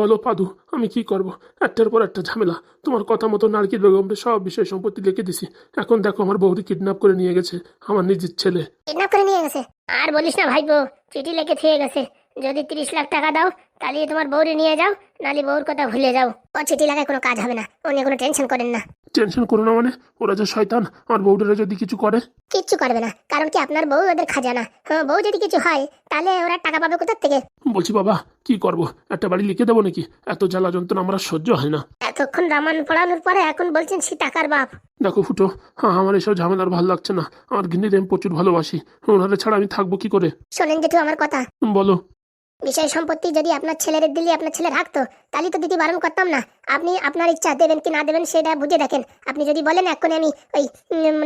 বলো, পাদু, আমি কি করব? একটার পর একটা ঝামেলা। তোমার কথা মতো নারকিল বেগমকে সব বিষয় সম্পত্তি লিখে দিছি। এখন দেখো আমার বৌদি কিডন্যাপ করে নিয়ে গেছে, আমার নিজের ছেলে। কিডন্যাপ করে নিয়ে গেছে? আর বলিস না ভাইপো, চিঠি লিখে থেয়ে গেছে। যদি তিরিশ লাখ টাকা দাও তাহলে তোমার বউরে নিয়ে যাও নালে বউর কথা ভুলে যাও। ও চিঠি লাগায় কোনো কাজ হবে না ও নিয়ে কোনো টেনশন করেন না। টেনশন করো না মানে ওরা যে শয়তান আমার বউটারা যদি কিছু করে? কিচ্ছু করবে না কারণ কি আপনার বউ ওদের খাজানা। হ্যাঁ, বউ যদি কিছু হয় তাহলে ওরা টাকা পাবে কোথার থেকে? বলছি বাবা কি করব? একটা বাড়ি লিখে দেবো নাকি? এত জ্বালা যন্ত্রণা আমার আর সহ্য হয় না। এতক্ষণ রামান পড়ানোর পরে এখন বলছেন সে টাকার বাপ। দেখো ফুটো হ্যাঁ আমার এসব ঝামেলার ভালো লাগছে না। আমার গিন্নির আমি প্রচুর ভালোবাসি। ওনারা ছাড়া আমি থাকব কি করে? শোনেন জেঠু আমার কথা। বলো। বিষয় সম্পত্তি যদি আপনার ছেলের দিলে আপনার ছেলে রাখতো, তাহলে তো দিদি বারণ করতাম না। আপনি আপনার ইচ্ছা দেবেন কি না দেবেন সেটা বুঝে দেখেন। আপনি যদি বলেন এক্ষুনি আমি ওই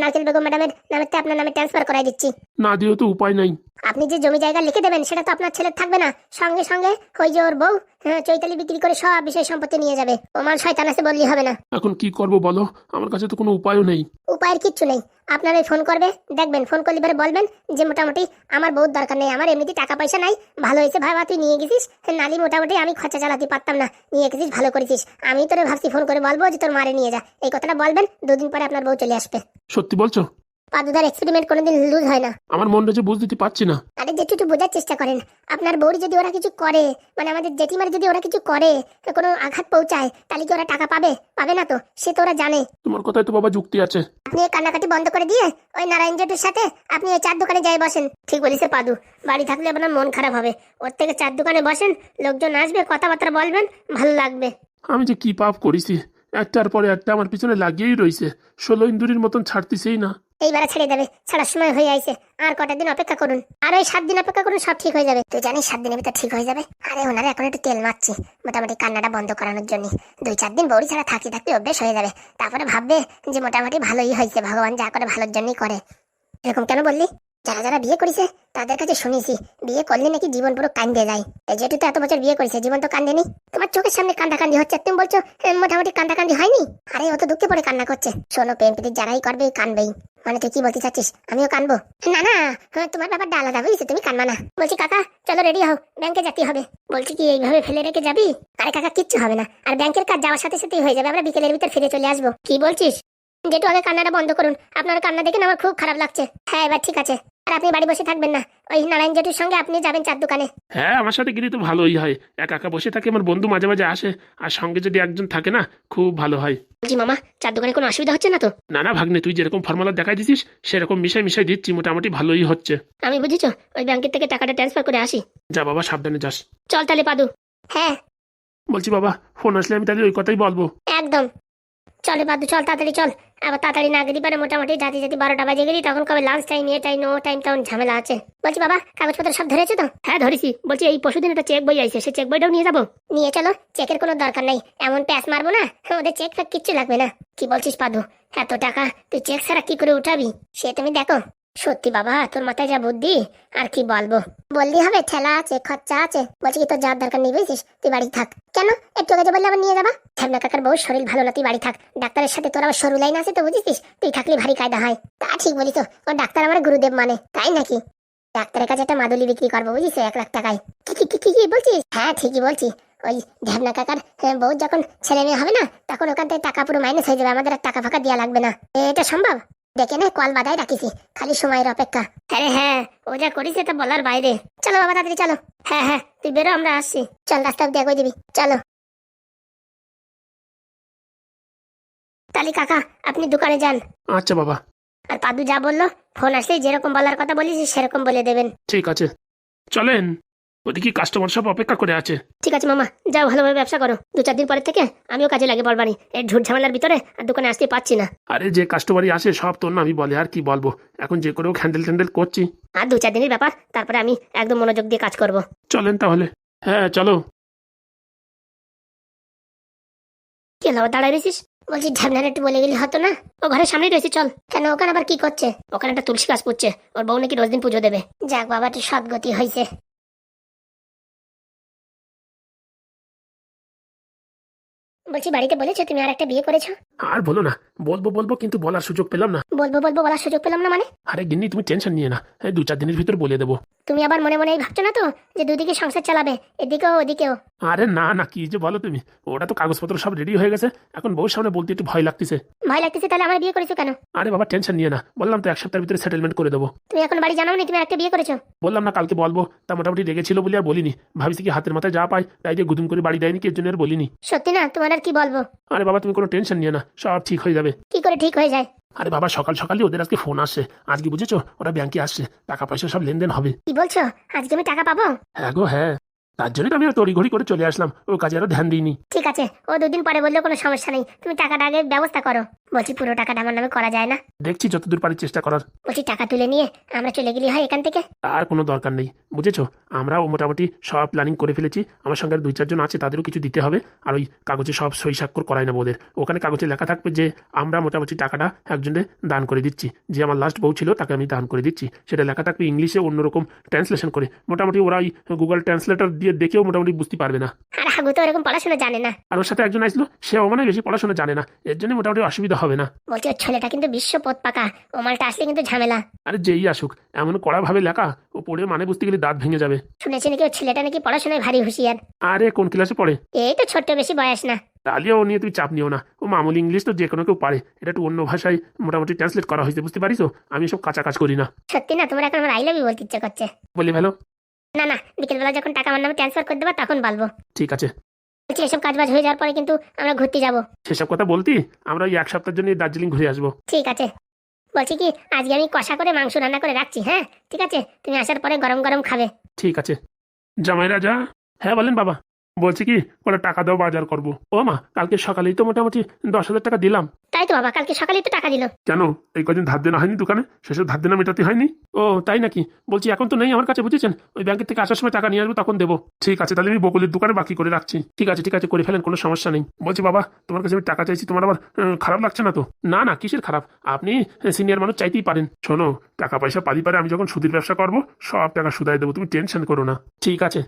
নারকেল বেগম ম্যাডামের নামেতে আপনার নামে ট্রান্সফার করাই দিচ্ছি। না দিয়েও তো উপায় নাই। আপনি যে জমি জায়গা লিখে দেবেন সেটা তো আপনার ছেলের থাকবে না। সঙ্গে সঙ্গে ওই যে ওর বউ হ্যাঁ, চৈতালি বিক্রি করে সব বিষয় সম্পত্তি নিয়ে যাবে। ও মাল শয়তান আছে বললেই হবে না। এখন কি করব বলো? আমার কাছে তো কোনো উপায়ও নেই। উপায়ের কিচ্ছু নেই। আপনার ওই ফোন করবে দেখবেন ফোন করলে পরে বলবেন যে মোটামুটি আমার বহুত দরকার নেই আমার এমনিতে টাকা পয়সা নাই ভালো হয়েছে ভাই তুই নিয়ে গেছিস? নালি মোটামুটি আমি খরচা চালাতে পারতাম না নিয়ে গেছিস ভালো করেছিস। আমি তোরে ভাবছি ফোন করে বলব যে তোর মারে নিয়ে যা। এই কথাটা বলবেন দুদিন পরে আপনার বউ চলে আসবে। সত্যি বলছো? পাদুদার এক্সপেরিমেন্ট কোনোদিন লুজ হয় না। আমার মনটা যে বুঝ দিতে পারছি না। আরে যেটু একটু বোঝার চেষ্টা করেন। আপনার বউরি যদি ওরা কিছু করে মানে আমাদের জেঠিমার যদি ওরা কিছু করে কোনো আঘাত পৌঁছায় তাহলে কি ওরা টাকা পাবে? পাবে না তো সে তো ওরা জানে। তোমার কথায় তো বাবা যুক্তি আছে। আপনি এই কান্নাকাটি বন্ধ করে দিয়ে ওই নারায়ণ জেঠুর সাথে আপনি ওই চার দোকানে যাই বসেন। ঠিক বলিস পাদু। বাড়ি থাকলে আপনার মন খারাপ হবে। ওর থেকে চার দোকানে বসেন লোকজন আসবে কথাবার্তা বলবেন ভালো লাগবে। আমি যে কি পাপ করেছি একটার পরে একটা আমার পিছনে লাগিয়েই রয়েছে ষোলো ইন্দুরির মতন ছাড়তিছেই না। এইবারে ছেড়ে দেবে ছাড়ার সময় হয়ে আইছে। আর কটা দিন অপেক্ষা করুন। আর ওই সাত দিন অপেক্ষা করুন, সব ঠিক হয়ে যাবে। তুই জানিস সাত দিনের ভিতর ঠিক হয়ে যাবে। আরে ওনারা এখন একটু তেল মারছি মোটামুটি কান্নাটা বন্ধ করানোর জন্য। দুই চার দিন বৌড়ি ছাড়া থাকি থাকতে অভ্যেস হয়ে যাবে। তারপরে ভাববে যে মোটামুটি ভালোই হয়েছে। ভগবান যা করে ভালোর জন্যই করে। এরকম কেন বললি? যারা যারা বিয়ে করেছে, তাদের কাছে শুনেছি, বিয়ে করলে নাকি জীবন পুরো কান্দে যায়। এই তো এত বছর বিয়ে করেছে, জীবন তো কান্দেনি। তোমার চোখের সামনে কান্দাকান্দি হচ্ছে। তুমি বলছো মোটামুটি কান্দাকান্দি হয়নি? আরে ও তো দুঃখে পড়ে কান্না করছে। শোনো প্রেম প্রীতি যারাই করবে কানবেই। মানে তুই কি বলতে চাচ্ছিস? আমিও কানবো। না না হ্যাঁ, তোমার ব্যাপারটা আলাদা বুঝছ? তুমি কানবা না। বলছি কাকা চলো রেডি হও। ব্যাংকে যেতে হবে। বলছি কি এইভাবে ফেলে রেখে যাবি? আরে কাকা কিচ্ছু হবে না। আর ব্যাংকের কাজ যাওয়ার সাথে সাথেই হয়ে যাবে। আমরা বিকেলের ভিতর ফিরে চলে আসব। কি বলছিস? যেটু আগে কান্নাটা বন্ধ করুন। আপনার কান্না দেখেন আমার খুব খারাপ লাগছে। হ্যাঁ এবার ঠিক আছে। আর আপনি বাড়ি বসে থাকবেন না। ওই নারায়ণ জেঠুর সঙ্গে আপনি যাবেন চার দোকানে। হ্যাঁ আমার সাথে গেলে তো ভালোই হয়। একা একা বসে থাকে আমার বন্ধু মাঝে মাঝে আসে। আর সঙ্গে যদি একজন থাকে না খুব ভালো হয়। বলছি মামা চার দোকানে কোনো অসুবিধা হচ্ছে না তো? না না ভাগ্নে তুই যেরকম ফর্মুলা দেখাই দিছিস সেরকম মিশাই মিশাই দিচ্ছি মোটামুটি ভালোই হচ্ছে। আমি বুঝেছ ওই ব্যাংকের থেকে টাকাটা ট্রান্সফার করে আসি। যা বাবা সাবধানে যাস। চল তাহলে পাদু। হ্যাঁ। বলছি বাবা ফোন আসলে আমি তাহলে ওই কথাই বলব। একদম। চলে বাদু চল তাড়াতাড়ি চল। আবার তাড়াতাড়ি না গেলি পারে মোটামুটি যাতে জাতি বারোটা বাজে গেলি তখন কবে লাঞ্চ টাইম এ টাইম ও টাইম তখন ঝামেলা আছে। বলছি বাবা কাগজপত্র সব ধরেছো তো? হ্যাঁ ধরেছি। বলছি এই পশুদিন একটা চেক বই আইছে সে চেক বইটাও নিয়ে যাব। নিয়ে চলো চেকের কোনো দরকার নেই। এমন প্যাস মারবো না ওদের চেক ফেক কিচ্ছু লাগবে না। কি বলছিস পাদু এত টাকা তুই চেক ছাড়া কি করে উঠাবি? সে তুমি দেখো। সত্যি বাবা তোর মাথায় যা বুদ্ধি আর কি বলব? বললি হবে ঠেলা আছে খরচা আছে বলছি তোর যাওয়ার দরকার নেই বুঝছিস? তুই বাড়ি থাক। কেন? একটু আগে বললে আবার নিয়ে যাবা? ঝামনা কাকার বউ শরীর ভালো না তুই বাড়ি থাক। ডাক্তারের সাথে তোর আবার সরু লাইন আছে তো বুঝিস তুই থাকলে ভারী কায়দা হয়। তা ঠিক বলি তো ও ডাক্তার আমার গুরুদেব মানে তাই নাকি? ডাক্তারের কাছে একটা মাদুলি বিক্রি করব বুঝিস এক লাখ টাকায়। কি কি কি কি বলছিস? হ্যাঁ ঠিকই বলছি। ওই ঢ্যাবনা কাকার হ্যাঁ, বউ যখন ছেলে মেয়ে হবে না তখন ওখান থেকে টাকা পুরো মাইনাস হয়ে যাবে আমাদের আর টাকা ফাঁকা দেওয়া লাগবে না। এটা সম্ভব? দেখে না কল বাধাই রাখিছি খালি সময়ের অপেক্ষা। আরে হ্যাঁ ও যা করিস এটা বলার বাইরে। চলো বাবা তাড়াতাড়ি চলো। হ্যাঁ হ্যাঁ তুই বেরো আমরা আসছি। চল রাস্তা এগোয় দিবি। চলো। তাহলে কাকা আপনি দোকানে যান। আচ্ছা বাবা। আর পাদু যা বলল ফোন আসলে যেরকম বলার কথা বলিস সেরকম বলে দেবেন। ঠিক আছে। চলেন। ওদিকে কাস্টমার সব অপেক্ষা করে আছে। ঠিক আছে মামা যাও ভালোভাবে ব্যবসা করো। দু চার দিন পরের থেকে আমিও কাজে লাগে পড়বানি এই ঝুট ঝামেলার ভিতরে আর দোকানে আসতে পারছি না। আরে যে কাস্টমারই আসে সব তোর নামই বলে আর কি বলব? এখন যে করেও হ্যান্ডেল ট্যান্ডেল করছি। আর দু চার দিনের ব্যাপার তারপরে আমি একদম মনোযোগ দিয়ে কাজ করব। চলেন তাহলে। হ্যাঁ চলো। কি দাঁড়ায় রয়েছিস? বলছি একটু বলে গেলি হতো না? ও ঘরের সামনেই রয়েছে চল। কেন ওখানে আবার কি করছে? ওখানে একটা তুলসী গাছ পুচ্ছে ওর বউ নাকি রোজ দিন পুজো দেবে। যাক বাবা একটু সদ্গতি হয়েছে বলছি বাড়িতে বলেছ তুমি আর একটা বিয়ে করেছ? আর বলো না বলব বলব কিন্তু বলার সুযোগ পেলাম না। বলব বলব বলার সুযোগ পেলাম না মানে? আরে গিন্নি তুমি টেনশন নিয়ে না। এই দু চার দিনের ভিতর বলে দেবো। তুমি আবার মনে মনে এই ভাবছ না তো যে দুদিকে সংসার চালাবে এদিকেও ওদিকেও? আরে না না কি যে বলো তুমি। ওটা তো কাগজপত্র সব রেডি হয়ে গেছে। এখন বউর সামনে বলতে একটু ভয় লাগতেছে। ভয় লাগতেছে তাহলে আমার বিয়ে করেছ কেন? আরে বাবা টেনশন নিয়ে না। বললাম তো এক সপ্তাহের ভিতরে সেটেলমেন্ট করে দেবো। তুমি এখন বাড়ি জানাও নি তুমি আর একটা বিয়ে করেছ? বললাম না কালকে বলব। তা মোটামুটি রেগেছিল বলে আর বলিনি। ভাবছি কি হাতের মাথায় যা পাই তাই যে গুদুম করে বাড়ি দেয়নি কি এর জন্য আর বলিনি। সত্যি না তোমার আর কি বলব? আরে বাবা তুমি কোনো টেনশন নিও না সব ঠিক হয়ে যাবে। কি করে ঠিক হয়ে যায়? আরে বাবা সকাল সকালই ওদের আজকে ফোন আসছে আজকে বুঝেছ ওরা ব্যাংকে আসছে টাকা পয়সা সব লেনদেন হবে। কি বলছো? আজকে আমি টাকা পাবো? হ্যাঁ গো হ্যাঁ। তার জন্য আমি তড়িঘড়ি করে চলে আসলাম ও কাজে আরও ধ্যান দিইনি। ঠিক আছে ও দুদিন পরে বললে কোনো সমস্যা নেই। তুমি টাকাটা আগে ব্যবস্থা করো। বলছি পুরো টাকাটা আমার নামে করা যায় না। দেখছি যতদূর পারি চেষ্টা করার। বলছি টাকা তুলে নিয়ে আমরা চলে গেলি হয় এখান থেকে। আর কোনো দরকার নেই বুঝেছ? আমরাও মোটামুটি সব প্ল্যানিং করে ফেলেছি। আমার সঙ্গে আর দুই চারজন আছে তাদেরও কিছু দিতে হবে। আর ওই কাগজে সব সই স্বাক্ষর করাই না ওদের। ওখানে কাগজে লেখা থাকবে যে আমরা মোটামুটি টাকাটা একজনে দান করে দিচ্ছি। যে আমার লাস্ট বউ ছিল তাকে আমি দান করে দিচ্ছি। সেটা লেখা থাকবে ইংলিশে অন্যরকম ট্রান্সলেশন করে। মোটামুটি ওরা ওই গুগল ট্রান্সলেটর দিয়ে দেখেও মোটামুটি বুঝতে পারবে না। আর হাগু তো এরকম পড়াশোনা জানে না। আর ওর সাথে একজন আসলো সেও মানে বেশি পড়াশোনা জানে না। এর জন্য মোটামুটি অসুবিধা হবে না। বলছি ওর ছেলেটা কিন্তু বিশ্ব পথ পাকা। ও মালটা আসলে কিন্তু ঝামেলা। আরে যেই আসুক এমন কড়া ভাবে লেখা ও পড়ে মানে বুঝতে গেলে দাঁত ভেঙে যাবে। শুনেছি নাকি ওর ছেলেটা নাকি পড়াশোনায় ভারী হুঁশিয়ার। আরে কোন ক্লাসে পড়ে? এই তো ছোট্ট বেশি বয়স না। তাহলে ও নিয়ে তুমি চাপ নিও না। ও মামুলি ইংলিশ তো যে কোনো কেউ পারে। এটা একটু অন্য ভাষায় মোটামুটি ট্রান্সলেট করা হয়েছে বুঝতে পারিস আমি সব কাঁচা কাজ করি না। সত্যি না? তোমার এখন আমার আই লাভ ইউ বলতে ইচ্ছে করছে। বলি ভালো না না বিকেলবেলা যখন টাকা আমার নামে ট্রান্সফার করে দেবা তখন বলব। ঠিক আছে। বলছি এসব কাজ বাজ হয়ে যাওয়ার পরে কিন্তু আমরা ঘুরতে যাব। সেসব কথা বলতি? আমরা ওই এক সপ্তাহের জন্য দার্জিলিং ঘুরে আসব। ঠিক আছে। বলছি কি আজকে আমি কষা করে মাংস রান্না করে রাখছি হ্যাঁ? ঠিক আছে? তুমি আসার পরে গরম গরম খাবে। ঠিক আছে। জামাই রাজা? হ্যাঁ বলেন বাবা। বলছি কি কোনো টাকা দাও বাজার করব। ও মা কালকে সকালেই তো মোটামুটি দশ হাজার টাকা দিলাম। তাই তো বাবা, কালকে সকালেই তো টাকা দিল। কেন? এই কদিন ধার দেনা হয়নি দোকানে? সেসব ধার দেনা মেটাতে হয়নি? ও, তাই নাকি? বলছি, এখন তো নেই আমার কাছে, বুঝেছেন? ওই ব্যাংকের থেকে আসার সময় টাকা নিয়ে আসব, তখন দেবো। ঠিক আছে, তাহলে আমি বকুলের দোকানে বাকি করে রাখছি। ঠিক আছে ঠিক আছে, করে ফেলেন, কোনো সমস্যা নেই। বলছি, বাবা, তোমার কাছে আমি টাকা চাইছি, তোমার আবার খারাপ লাগছে না তো? না না, কিসের খারাপ? আপনি সিনিয়র মানুষ চাইতেই পারেন। শোনো, টাকা পয়সা পারি পারে, আমি যখন সুদের ব্যবসা করব, সব টাকা সুদাই দেবো, তুমি টেনশন করো না। ঠিক আছে।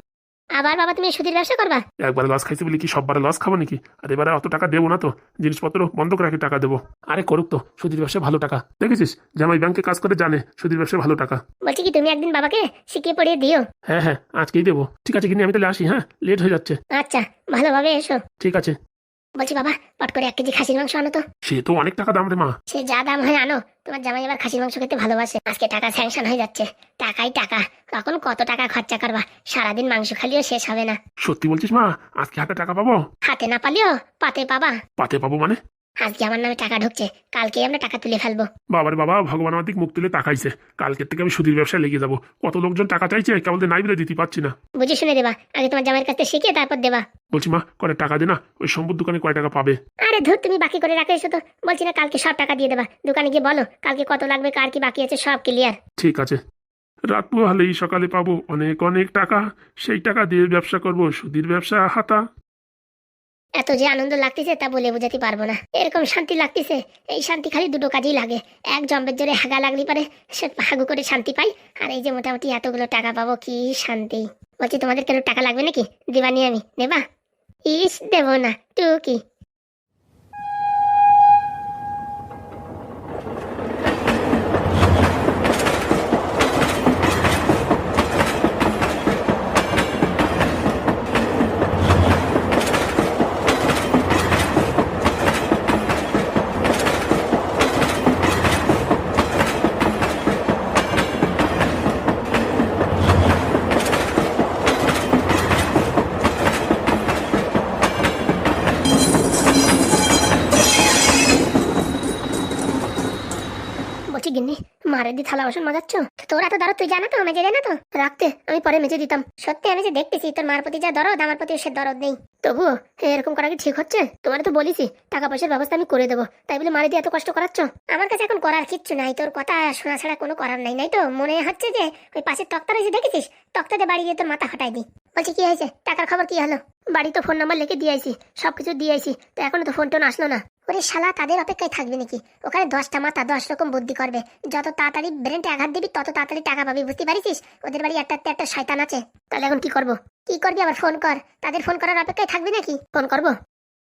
আবার বাবা তুমি সুদের ব্যবসা করবা? একবার লস খাইছি বলে কি সববার লস খাব নাকি? আর এবারে অত টাকা দেবো না তো। জিনিসপত্র বন্ধ করে রাখি টাকা দেবো। আরে করুক তো সুদীর ব্যবসা ভালো টাকা। দেখেছিস? জামাই ব্যাংকে কাজ করে জানে সুদীর ব্যবসা ভালো টাকা। বলছি কি তুমি একদিন বাবাকে শিখিয়ে পড়িয়ে দিও। হ্যাঁ হ্যাঁ আজকেই দেবো। ঠিক আছে কিন্তু আমি তাহলে আসি হ্যাঁ? লেট হয়ে যাচ্ছে। আচ্ছা ভালোভাবে এসো। ঠিক আছে। বলছি বাবা পট করে এক কেজি খাসির মাংস আনো তো। সে তো অনেক টাকা দাম রে মা। সে যা দাম হয় আনো। তোমার জামাই এবার খাসির মাংস খেতে ভালোবাসে। আজকে টাকা স্যাংশন হয়ে যাচ্ছে। টাকাই টাকা। তখন কত টাকা খরচা করবা? সারাদিন মাংস খালিও শেষ হবে না। সত্যি বলছিস মা আজকে হাতে টাকা পাবো? হাতে না পালিও পাতে পাবা। পাতে পাবো মানে? আজকে আমার নামে টাকা ঢুকছে কালকে আমরা টাকা তুলে ফেলব। বাবার বাবা ভগবান আমার দিক মুখ তুলে তাকাইছে। কালকের থেকে আমি সুদীর ব্যবসায় লেগে যাব। কত লোকজন টাকা চাইছে কেবল নাই বলে দিতে পারছি না। বুঝে শুনে দেবা আগে তোমার জামাইয়ের কাছে শিখে তারপর দেবা। বলছি মা কয় টাকা দে না ওই সম্পদ দোকানে কয় টাকা পাবে? আরে ধুর তুমি বাকি করে রাখে এসো তো। বলছি না কালকে সব টাকা দিয়ে দেবা। দোকানে গিয়ে বলো কালকে কত লাগবে কার কি বাকি আছে সব ক্লিয়ার ঠিক আছে। রাত পোহালেই সকালে পাবো অনেক অনেক টাকা। সেই টাকা দিয়ে ব্যবসা করব সুদীর ব্যবসা হাতা। এত যে আনন্দ লাগতেছে তা বলে বোঝাতে পারব না। এরকম শান্তি লাগতেছে, এই শান্তি খালি দুটো কাজেই লাগে। এক জম্বের জোরে হাগা লাগলি পারে, সে হাগু করে শান্তি পাই। আর এই যে মোটামুটি এতগুলো টাকা পাবো, কি শান্তি। বলছি, তোমাদের কেন টাকা লাগবে নাকি? দিবানি আমি, নেবা? ইস, দেবো না তু বলছি গিন্নি মারে দি থালা বাসন মাজাচ্ছ? তোরা তো দরদ, তুই জানা তো, মেজে দেয় না তো? রাখতে, আমি পরে মেজে দিতাম। সত্যি, আমি যে দেখতেছি, তোর মার প্রতি যা দরদ, আমার প্রতি সে দরদ নেই। তবুও, এরকম করা কি ঠিক হচ্ছে? তোমার তো বলিছি টাকা পয়সার ব্যবস্থা আমি করে দেবো। তাই বলে মারে দিয়ে এত কষ্ট করাচ্ছ? আমার কাছে এখন করার কিচ্ছু নাই, তোর কথা শোনা ছাড়া কোনো করার নাই নাই তো? মনে হচ্ছে যে ওই পাশের তক্তা রয়েছে দেখেছিস? তক্তাতে বাড়ি গিয়ে তোর মাথা ফাটাই দি বলছি, কি হয়েছে? টাকার খবর কি হলো? বাড়ি তো ফোন নাম্বার লিখে দিয়েছি সবকিছু দিয়েছি তো এখনও তো ফোন টোন আসলো না। ওরে শালা, তাদের অপেক্ষায় থাকবে নাকি? ওখানে দশটা মাথা দশ রকম বুদ্ধি করবে। যত তাড়াতাড়ি ব্রেনটা আঘাত দিবি, তত তাড়াতাড়ি টাকা পাবি, বুঝতে পারিস ওদের বাড়ি একটা একটা শয়তান আছে। তাহলে এখন কি করব? কি করবি আবার? ফোন কর। তাদের ফোন করার অপেক্ষায় থাকবি নাকি? ফোন করব?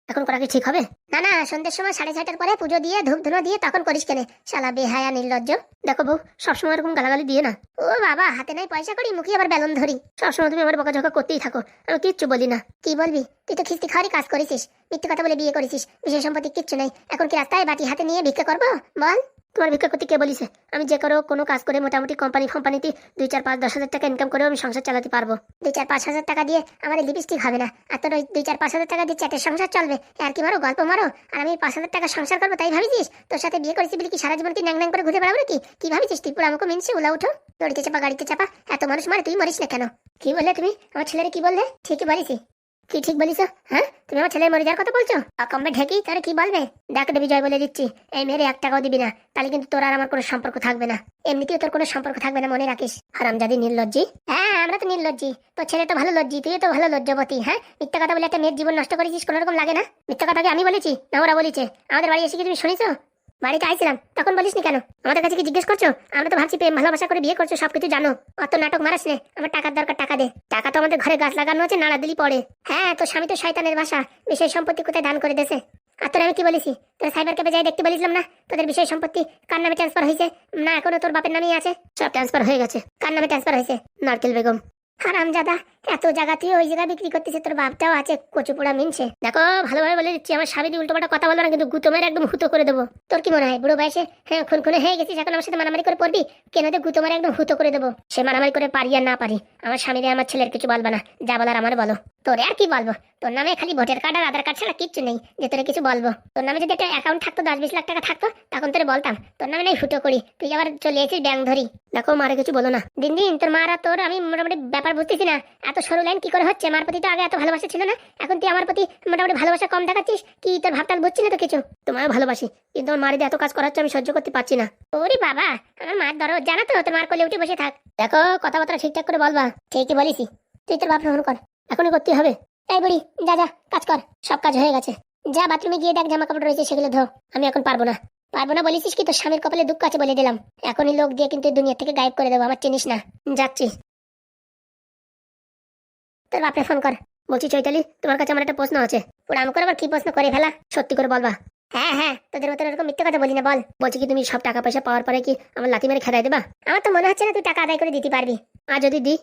এখন করা কি ঠিক হবে? না না, সন্ধ্যের সময় সাড়ে ছয়টার পরে পুজো দিয়ে ধূপ ধুনো দিয়ে তখন করিস কেনে। শালা বেহায়া, নির্লজ্জ। দেখো বউ, সবসময় এরকম গালাগালি দিয়ে না। ও বাবা, হাতে নাই পয়সা করি, মুখে আবার বেলন ধরি। সবসময় তুমি আমার বকাঝকা করতেই থাকো, আমি কিচ্ছু বলি না। কি বলবি? তুই তো খিস্তি খাওয়ারই কাজ করেছিস। মিথ্যে কথা বলে বিয়ে করেছিস বিশেষ সম্পত্তি কিচ্ছু নাই। এখন কি রাস্তায় বাটি হাতে নিয়ে ভিক্ষা করব? বল। তোমার ভিক্ষা করতে কে বলিছে? আমি যে করো, কোনো কাজ করে মোটামুটি কোম্পানি কোম্পানিতে দুই চার পাঁচ দশ হাজার টাকা ইনকাম করেও আমি সংসার চালাতে পারব। দুই চার পাঁচ হাজার টাকা দিয়ে আমার লিপস্টিক হবে না। আর তোর ওই দুই চার পাঁচ হাজার টাকা দিয়ে চ্যাটের সংসার চলবে। আর কি মারো, গল্প মারো? আর আমি পাঁচ হাজার টাকা সংসার করব, তাই ভাবিছিস? তোর সাথে বিয়ে করেছি বলে কি সারা জীবন কি ন্যাং ন্যাং করে ঘুরে বেড়াবো নাকি? কি ভাবিছিস? তুই পুরো আমাকে মিনছে, উলা উঠো। দড়িতে চাপা, গাড়িতে চাপা, এত মানুষ মারে, তুই মরিস না কেন? কি বললে তুমি? আমার ছেলের কি বললে? ঠিকই বলিস কি ঠিক বলিস? হ্যাঁ? তুমি আমার ছেলের মরে যাওয়ার কথা বলছো? কমবে ঢেকি, তাহলে কি বলবে? দেখ দেবী জয় বলে দিচ্ছি। এই মেয়ের এক টাকাও দিবি না। তাহলে কিন্তু তোর আর আমার কোনো সম্পর্ক থাকবে না। এমনিতেও তোর কোনো সম্পর্ক থাকবে না, মনে রাখিস। হারামজাদি নির্লজ্জি। হ্যাঁ আমরা তো নির্লজ্জি। তোর ছেলে তো ভালো লজ্জি তুই তো ভালো লজ্জবতী হ্যাঁ? মিথ্যা কথা বলে একটা মেয়ের জীবন নষ্ট করেছিস কোনো রকম লাগে না? মিথ্যা কথাকে আমি বলেছি না, ওরা বলেছে। আমাদের বাড়ি এসে কি তুমি শুনেছো? বাড়িতে আইছিলাম, তখন বলিসনি কেন? আমাদের কাছে কি জিজ্ঞেস করছ? আমরা তো ভাবছি প্রেম, ভালোবাসা করে বিয়ে করছ, সবকিছু জানো। অত নাটক মারাস নে, আমার টাকার দরকার টাকা দে। টাকা তো আমাদের ঘরে গাছ লাগানো আছে নাড়া দিলি পড়ে। হ্যাঁ তো স্বামী তো শয়তানের বাসা, বিষয় সম্পত্তি কোথায় দান করে দেছে? আর তোর আমি কি বলেছি? তোর সাইবার ক্যাফে যাই দেখতে বলেছিলাম না? তোদের বিষয় সম্পত্তি কার নামে ট্রান্সফার হয়েছে? না, এখনও তোর বাপের নামেই আছে। সব ট্রান্সফার হয়ে গেছে। কার নামে ট্রান্সফার হয়েছে? নারকেল বেগম। হারাম জাদা এত জায়গা তুই ওই জায়গা বিক্রি করতেছে, তোর বাপটাও আছে, কচুপুড়া মিনছে। দেখো, ভালোভাবে বলে দিচ্ছি, আমার স্বামী উল্টো পাল্টা কথা বলব না, কিন্তু গুতো মেরে একদম হুতো করে দেবো। তোর কি মনে হয়, বুড়ো বয়সে হ্যাঁ খুন খুনে হয়ে গেছিস, এখন আমার সাথে মারামারি করে পড়বি? কেন তো গুতো একদম হুতো করে দেবো? সে মারামারি করে পারি আর না পারি। আমার স্বামীরে আমার ছেলের কিছু বলবা না, যা বলার আমার বলো। তোরে আর কি বলব? তোর নামে খালি ভোটার কার্ড আর আধার কার্ড ছাড়া কিচ্ছু নেই, যে তোরে কিছু বলব। তোর নামে যদি একটা অ্যাকাউন্ট থাকতো, দশ বিশ লাখ টাকা থাকতো, তখন তোরে বলতাম, তোর নামে নাই হুটো করি, তুই আবার চলে এসেছিস ব্যাংক ধরি। দেখো, মারে কিছু বলো না। দিন দিন তোর মার তোর, আমি মোটামুটি ব্যাপার বুঝতেছি না এত সরু লাইন কি করে হচ্ছে? মার প্রতি তো আগে এত ভালোবাসা ছিল না। এখন তুই আমার প্রতি মোটামুটি ভালোবাসা কম দেখাচ্ছিস? কি তোর ভাবটাল বুঝছি না তো কিছু? তোমায় ভালোবাসি, কিন্তু আমার মারিতে এত কাজ করাচ্ছে আমি সহ্য করতে পারছি না। ওরে বাবা, আমার মার ধরো জানা তো? তোর মার কোলে উঠে বসে থাক। দেখো, কথাবার্তা ঠিকঠাক করে বলবা। ঠিকই বলিসি। তুই তোর বাপ কর। এখনই করতে হবে। তাই বলি যা যা, কাজ কর। সব কাজ হয়ে গেছে। যা বাথরুমে গিয়ে দেখ জামা কাপড় রয়েছে, সেগুলো ধো। আমি এখন পারব না। পারব না বলেছিস কি? তোর স্বামীর কপালে দুঃখ আছে বলে দিলাম। এখনই লোক দিয়ে কিন্তু দুনিয়া থেকে গায়েব করে দেবো। আমার চিনিস না। যাচ্ছি। তোর বাপরে ফোন কর। বলছি, চৈতালি, তোমার কাছে আমার একটা প্রশ্ন আছে। পুরো আমাকে আবার কি প্রশ্ন করে ফেলা? সত্যি করে বলবা। হ্যাঁ হ্যাঁ তোদের মতো এরকম মিথ্যে কথা বলি না বল। বলছি কি, তুমি সব টাকা পয়সা পাওয়ার পরে কি আমার লাথি মেরে খেদাই দেবা? আমার তো মনে হচ্ছে না তুই টাকা আদায় করে দিতে পারবি। আর যদি দি,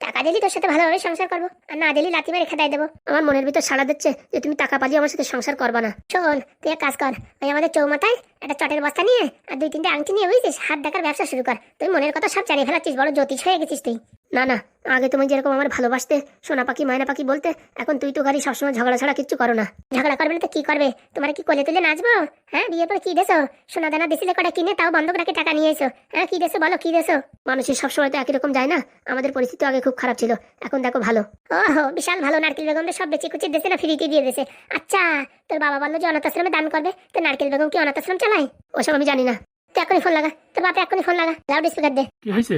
টাকা দিলি তোর সাথে ভালোভাবে সংসার করব। আর না দিলি লাথি মেরে খেদাই দেবো। আমার মনের ভিতর সাড়া দিচ্ছে যে তুমি টাকা পালিয়ে আমার সাথে সংসার করবা না। শোন, তুই এক কাজ কর। ওই আমাদের চৌমাথায় একটা চটের বস্তা নিয়ে আর দুই তিনটে আংটি নিয়ে, বুঝছিস? হাত দেখার ব্যবসা শুরু কর। তুই মনের কথা সব চালিয়ে ফেলাচ্ছিস, বড় জ্যোতিষ হয়ে গেছিস তুই। না না, আগে তুমি যেরকম আমার ভালোবাসতে, সোনা পাখি, মায়না পাখি বলতে, এখন তুই তো গাড়ি সবসময় ঝগড়া ছাড়া কিচ্ছু করো না। ঝগড়া করবে না তো কি করবে? তোমার কি কোলে তুলে নাচবো? হ্যাঁ বিয়ের পর কি দেছো? সোনা দানা দিছিলে কটা কিনে তাও বন্ধক রাখে টাকা নিয়ে এসো। হ্যাঁ কি দেছো বলো, কি দেছো? মানুষের সবসময় তো একই রকম যায় না? আমাদের পরিস্থিতি আগে খুব খারাপ ছিল, এখন দেখো ভালো। ওহো, বিশাল ভালো, নারকেল বেগমদের সব বেঁচে কুচি দেশে না, ফ্রিতে দিয়ে দিয়েছে আচ্ছা তোর বাবা বলল যে অনাথ আশ্রমে দান করবে, তো নারকেল বেগম কি অনাথ আশ্রম চালায়? ওসব আমি জানি না। তুই এখনই ফোন লাগা, তোর বাপে এখনই ফোন লাগা লাউড স্পিকার দে। কি হয়েছে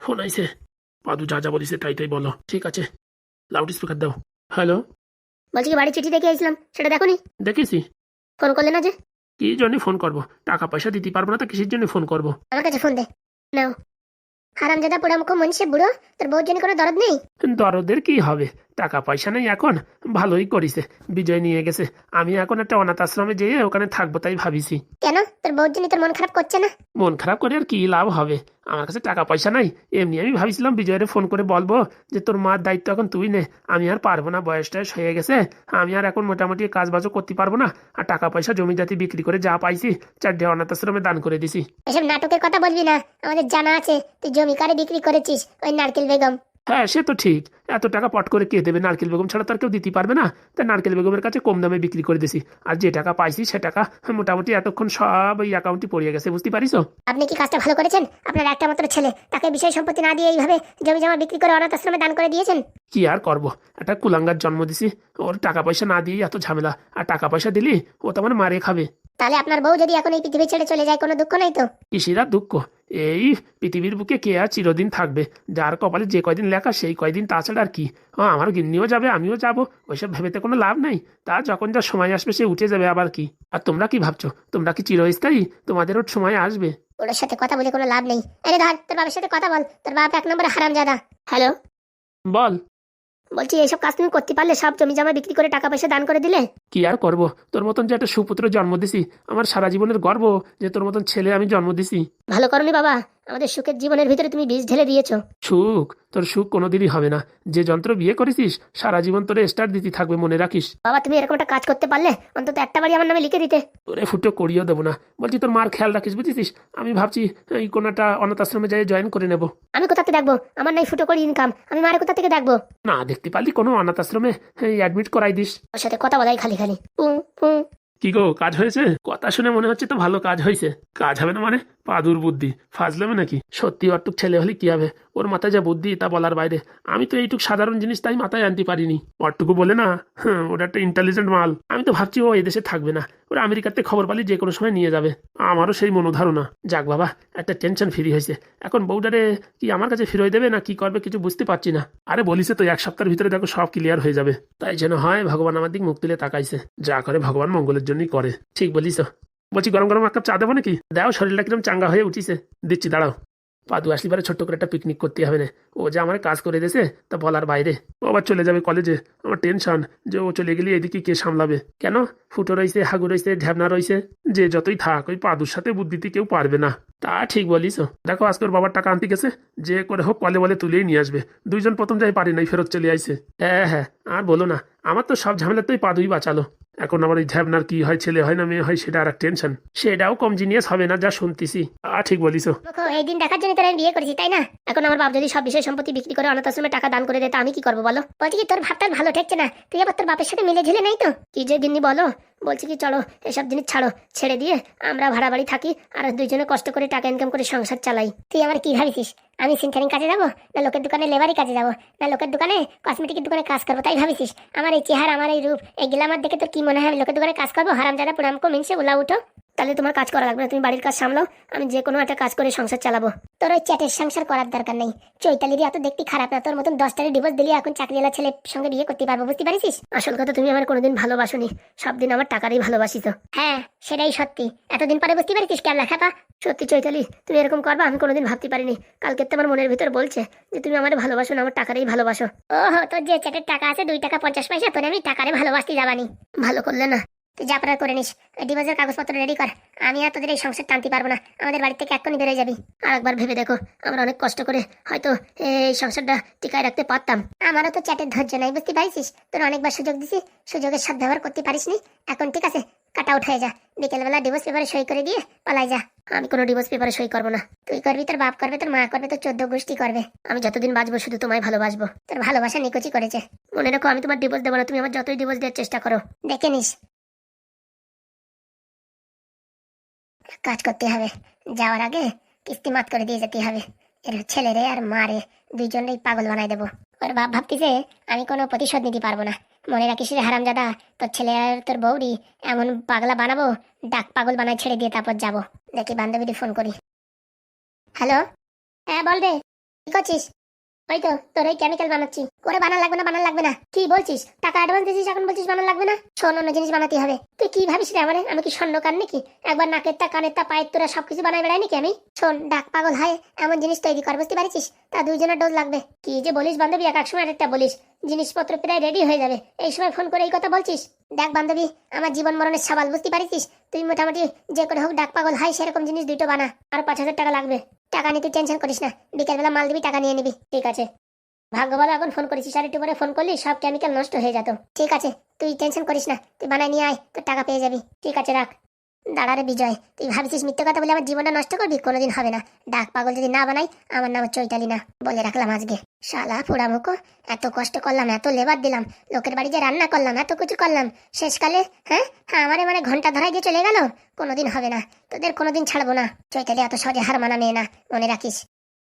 ফোন আইছে। পাদু যা যা বলিস তাই তাই বলো। ঠিক আছে লাউড স্পিকার দাও। হ্যালো বলছি কি বাড়ি চিঠি দেখে আসলাম সেটা দেখো নি দেখেছি। ফোন করলে না যে? কি জন্য ফোন করব? টাকা পয়সা দিতে পারব না তো কিসের জন্য ফোন করব? আমার কাছে ফোন দে। নাও। হারাম জাদা পোড়া মুখ মনসে বুড়ো তোর বউ জন্য কোনো দরদ নেই? দরদের কি হবে? টাকা পয়সা নেই এখন ভালোই করিছে বিজয় নিয়ে গেছে। আমি এখন একটা অনাথ আশ্রমে যেয়ে ওখানে থাকব তাই ভাবিছি। কেন? তোর বউর জন্য তোর মন খারাপ করছে না? মন খারাপ করে আর কি লাভ হবে? আমার কাছে টাকা পয়সা নাই। এমনি আমি ভাবছিলাম বিজয়ের ফোন করে বলব যে তোর মার দায়িত্ব এখন তুই নে। আমি আর পারব না বয়স টয়স হয়ে গেছে। আমি আর এখন মোটামুটি কাজ বাজও করতে পারব না। আর টাকা পয়সা জমি জাতি বিক্রি করে যা পাইছি চারটে অনাথ আশ্রমে দান করে দিছি। এসব নাটকের কথা বলবি না। আমাদের জানা আছে তুই জমি কারে বিক্রি করেছিস? ওই নারকেল বেগম। হ্যাঁ সে তো ঠিক। এত টাকা পট করে কে দেবে? নারকেল বেগম ছাড়া তো আর কেউ দিতে পারবে না। তাই নারকেল বেগমের কাছে কম দামে বিক্রি করে দিছি। আর যে টাকা পাইছি সে টাকা মোটামুটি এতক্ষণ সব ওই অ্যাকাউন্টে পড়িয়ে গেছে। বুঝতে পারিস? আপনি কি কাজটা ভালো করেছেন? আপনার একটা মাত্র ছেলে। তাকে বিষয় সম্পত্তি না দিয়ে এইভাবে জমি জমা বিক্রি করে অনাথ আশ্রমে দান করে দিয়েছেন? কি আর করব? একটা কুলাঙ্গার জন্ম দিছি। ওর টাকা পয়সা না দিয়ে এত ঝামেলা। আর টাকা পয়সা দিলি ও তো আমার মারে খাবে। তাহলে আপনার বউ যদি এখন এই পৃথিবী ছেড়ে চলে যায় কোনো দুঃখ নাই তো? কিসিরা দুঃখ? এই পৃথিবীর বুকে কে আর চিরদিন থাকবে? যার কপালে যে কয়দিন লেখা সেই কয়দিন তাছাড়া আর কি? হ্যাঁ আমার গিন্নিও যাবে আমিও যাব ওইসব ভেবেতে কোনো লাভ নাই। তা যখন যা সময় আসবে সে উঠে যাবে আবার কি? আর তোমরা কি ভাবছ? তোমরা কি চিরস্থায়ী? তোমাদেরও সময় আসবে। ওর সাথে কথা বলে কোনো লাভ নেই। আরে ধর তোর বাবার সাথে কথা বল। তোর বাপ এক নম্বরে হারাম জাদা হ্যালো? বল। বলছি এইসব কাজ তুমি করতে পারলে সব জমি জমা বিক্রি করে টাকা পয়সা দান করে দিলে? কি আর করব? তোর মতন যে একটা সুপুত্র জন্ম দিছি আমার সারা জীবনের গর্ব যে তোর মতন ছেলে আমি জন্ম দিছি। ভালো করনি বাবা। আমাদের সুখের জীবনের ভিতরে তুমি বীজ ঢেলে দিয়েছ। সুখ? তোর সুখ কোনোদিনই হবে না। যে যন্ত্র বিয়ে করেছিস সারা জীবন তোরে স্টার দিতে থাকবে মনে রাখিস। বাবা তুমি এরকম একটা কাজ করতে পারলে? অন্তত একটা বাড়ি আমার নামে লিখে দিতে। তোরে ফুটো করিয়েও দেবো না। বলছি তোর মার খেয়াল রাখিস বুঝেছিস? আমি ভাবছি এই কোনো একটা অনাথ আশ্রমে যাই জয়েন করে নেব। আমি কোথাতে দেখব? আমার নাই ফুটো করে ইনকাম আমি মারে কোথা থেকে দেখব? না দেখতে পারলি কোনো অনাথ আশ্রমে অ্যাডমিট করাই দিস। ওর সাথে কথা বলাই খালি খালি। পু পু। কি গো, কাজ হয়েছে? কথা শুনে মনে হচ্ছে তো ভালো কাজ হয়েছে। কাজ হবে না মানে? পাদুর বুদ্ধি। ফাজলামে নাকি? সত্যি অটুক ছেলে হলে কি হবে? ওর মাথায় যা বুদ্ধি তা বলার বাইরে। আমি তো এইটুক সাধারণ জিনিস তাই মাথায় আনতে পারিনি। অটুকু বলে না হ্যাঁ, ওটা একটা ইন্টেলিজেন্ট মাল। আমি তো ভাবছি ও এদেশে থাকবে না। ওরা আমেরিকাতে খবর পালি যে কোনো সময় নিয়ে যাবে। আমারও সেই মনোধারণা। যাক বাবা একটা টেনশন ফ্রি হয়েছে। এখন বউটারে কি আমার কাছে ফিরোয় দেবে না কি করবে কিছু বুঝতে পারছি না। আরে বলিছে তো এক সপ্তাহের ভিতরে দেখো সব ক্লিয়ার হয়ে যাবে। তাই যেন হয় ভগবান আমার দিক মুখ তুলে তাকাইছে। যা করে ভগবান মঙ্গলের জন্যই করে। ঠিক বলিস বলছি গরম গরম এক কাপ চা দেবো নাকি? দাও শরীরটা কিরম চাঙ্গা হয়ে উঠিছে। দিচ্ছি দাঁড়াও। পাদু আসলি পারে ছোট্ট করে একটা পিকনিক করতে হবে না ও যে আমার কাজ করে দিয়েছে, তা বলার বাইরে। ও আবার চলে যাবে কলেজে আমার টেনশন যে ও চলে গেলে এদিকে কে সামলাবে? কেন? ফুটো রয়েছে, হাগু রয়েছে, ঢ্যাবনা রয়েছে। যে যতই থাক, ওই পাদুর সাথে বুদ্ধিতে কেউ পারবে না। তা ঠিক বলিস। দেখো, আজকে ওর বাবার টাকা আনতে গেছে। যে করে হোক কলে বলে তুলেই নিয়ে আসবে। দুইজন প্রথম যাই পারি নাই, ফেরত চলে আইছে। হ্যাঁ হ্যাঁ আর বলো না। আমার তো সব ঝামেলাতেই পাদুই বাঁচালো। এখন আমার এই ঝ্যাবনার কি হয়, ছেলে হয় না, মেয়ে হয়, সেটা আর টেনশন সেটাও কম জিনিয়াস হবে না, যা শুনতেছি। আ, ঠিক বলিস এই দিন দেখার জন্য তোর বিয়ে করেছি, তাই না? এখন আমার বাপ যদি সব বিষয় সম্পত্তি বিক্রি করে অনাথ আশ্রমে টাকা দান করে দেয়, তা আমি কি করব বলো? বলছি কি, তোর ভাবটা ভালো ঠেকছে না? তুই আবার তোর বাপের সাথে মিলে ঝিলে নেই তো? কি যে গিন্নি বলো? বলছি কি, চলো, এসব জিনিস ছাড়ো, ছেড়ে দিয়ে আমরা ভাড়া বাড়ি থাকি, আর দুইজনে কষ্ট করে টাকা ইনকাম করে সংসার চালাই। তুই আমার কি ভাবিছিস? আমি সিনথারিং কাজে যাব না লোকের দোকানে লেবারি কাজে যাব? না লোকের দোকানে কসমেটিকের দোকানে কাজ করব, তাই ভাবিছিস? আমার এই চেহারা, আমার এই রূপ, এই আমার দেখে তোর কি মনে হয় আমি লোকের দোকানে কাজ করব? হারাম যারা পুরাম কো মিনসে উলা উঠো তাহলে তোমার কাজ করা লাগবে না। তুমি বাড়ির কাজ সামলাও, আমি যে কোনো একটা কাজ করে সংসার চালাবো। তোর ওই চ্যাটের সংসার করার দরকার নেই। চৈতালির এত দেখতে খারাপ না, তোর মতন দশটারে ডিভোর্স দিলে এখন চাকরিওয়ালা ছেলের সঙ্গে বিয়ে করতে পারব, বুঝতে পারিস? আসল কথা তুমি আমার কোনোদিন ভালোবাসোনি। সব দিন আমার টাকারই ভালোবাসি তো। হ্যাঁ সেটাই সত্যি। এতদিন পরে বুঝতে পারিস কেমন লেখাপা সত্যি চৈতালি, তুমি এরকম করবা, আমি কোনোদিন ভাবতে পারিনি। কালকে তো আমার মনের ভিতর বলছে যে তুমি আমার ভালোবাসো না, আমার টাকারই ভালোবাসো। ওহো, তোর যে চ্যাটের টাকা আছে, দুই টাকা পঞ্চাশ পয়সা, তোর আমি টাকারে ভালোবাসতে যাবানি। ভালো করলে না। তুই যা করার করে নিস। ডিভোর্সের কাগজপত্র রেডি কর। আমি আর তোদের এই সংসার টানতে পারব না। আমাদের বাড়ি থেকে এক্ষুনি বেরোয় যাবি। আর একবার ভেবে দেখো, আমরা অনেক কষ্ট করে হয়তো এই সংসারটা টিকায় রাখতে পারতাম। আমারও তো চ্যাটের ধৈর্য নাই, বুঝতে পারিস তোর অনেকবার সুযোগ দিছি, সুযোগের সদ ব্যবহার করতে পারিসনি। এখন ঠিক আছে, কাটা উঠে যা। বিকেলবেলা ডিভোর্স পেপারে সই করে দিয়ে পালাই যা। আমি কোনো ডিভোর্স পেপারে সই করব না। তুই করবি, তোর বাপ করবে, তোর মা করবে, তোর চোদ্দ গোষ্ঠী করবে। আমি যতদিন বাঁচবো, শুধু তোমায় ভালোবাসবো। তোর ভালোবাসা নিকুচি করেছে। মনে রাখো, আমি তোমার ডিভোর্স দেবো না। তুমি আমার যতই ডিভোর্স দেওয়ার চেষ্টা করো। দেখে নিস। কাজ করতে হবে। যাওয়ার আগে কিস্তি মাত করে দিয়ে যেতে হবে। এর ছেলেরে আর মারে দুইজনেই পাগল বানাই দেবো। ওর বাপ ভাবতেছে আমি কোনো প্রতিশোধ নিতে পারব না। মনে রাখিস রে হারামজাদা, তোর ছেলে আর তোর বউরি এমন পাগলা বানাবো, ডাক পাগল বানায় ছেড়ে দিয়ে তারপর যাব। দেখি বান্ধবীটি ফোন করি। হ্যালো? হ্যাঁ বল রে। কি করছিস? ওই তো, তোর ওই কেমিক্যাল বানাচ্ছি। করে বানান লাগবে না, বানান লাগবে না। কি বলছিস? টাকা অ্যাডভান্স দিয়েছিস এখন বলছিস বানান লাগবে না? শোন, অন্য জিনিস বানাতে হবে। তুই কি ভাবিস রে আমারে? আমি কি স্বর্ণ কান নাকি? একবার নাকের তা কানের তা পায়ের তোরা সবকিছু বানাই বেড়াই নাকি আমি? শোন, ডাক পাগল হয়, এমন জিনিস তৈরি কর, বুঝতে পারছিস তা দুইজনের ডোজ লাগবে। কি যে বলিস বান্ধবী, এক এক সময় একটা বলিস। জিনিসপত্র প্রায় রেডি হয়ে যাবে। এই সময় ফোন করে এই কথা বলছিস? দেখ বান্ধবী, আমার জীবন মরণের সওয়াল বুঝতে পারিস? তুই মোটামুটি যে করে হোক, ডাক পাগল হয়, সেরকম জিনিস দুটো বানা। আর পাঁচ হাজার টাকা লাগবে। টাকা নিয়ে তুই টেনশন করিস না। বিকেলবেলা মাল দিবি, টাকা নিয়ে নিবি। ঠিক আছে। ভাগ্য ভালো এখন ফোন করেছিস। আর একটু পরে ফোন করলি, সব কেমিক্যাল নষ্ট হয়ে যেত। ঠিক আছে। তুই টেনশন করিস না। তুই বানায় নিয়ে আয়, তোর টাকা পেয়ে যাবি। ঠিক আছে, রাখ। দাঁড়ারে বিজয়, তুই ভাবছিস মিথ্যে কথা বলে আমার জীবনটা নষ্ট করবি? কোনোদিন হবে না। ডাক পাগল যদি না বানাই, আমার নাম চৈতালি না, বলে রাখলাম আজকে। শালা পোড়ামুখো, এত কষ্ট করলাম, এত লেবার দিলাম, লোকের বাড়ি যে রান্না করলাম, এত কিছু করলাম, শেষকালে হ্যাঁ? হ্যাঁ আমার মানে ঘণ্টা ধরাই দিয়ে চলে গেল? কোনোদিন হবে না, তোদের কোনোদিন ছাড়বো না। চৈতালি এত সহজে হার মানা মেয়ে না, মনে রাখিস।